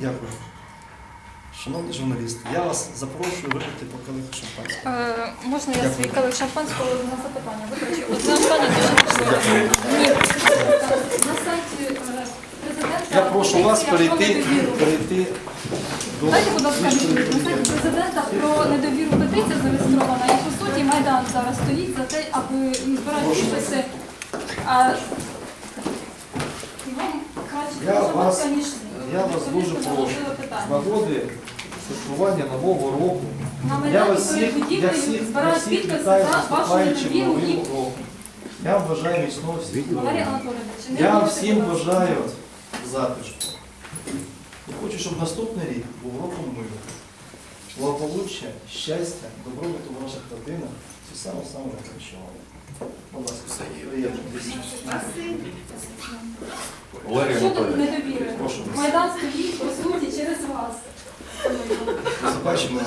Дякую. Шановні журналісти, я вас запрошую випити по келиху шампанського. Е, можна я Дякую. свій калик шампанського на запитання? Вибачте, одне останнє дуже важливе. Ні. На сайті е, президента... Я прошу вас про перейти, недовіру. перейти до Дайте, будь ласка, відповідь. на сайті президента про недовіру петиція зареєстрована. І по суті Майдан зараз стоїть за те, аби збирати підписи. А, вам краще Я вас- ніж я вас дуже прошу. З нагоди святкування Нового року. Я вас всіх, я всіх, я всіх вітаю з наступаючим Новим роком. Я вам бажаю міцного всіх Я всім бажаю затишку. Я хочу, щоб наступний рік був роком миру. Благополуччя, щастя, добробуту в ваших родинах. Це саме-саме найкращого. Будь ласка, приємно. Валерій Щодо Анатолійович. Майдан стоїть, по суті, через вас. Побачимо.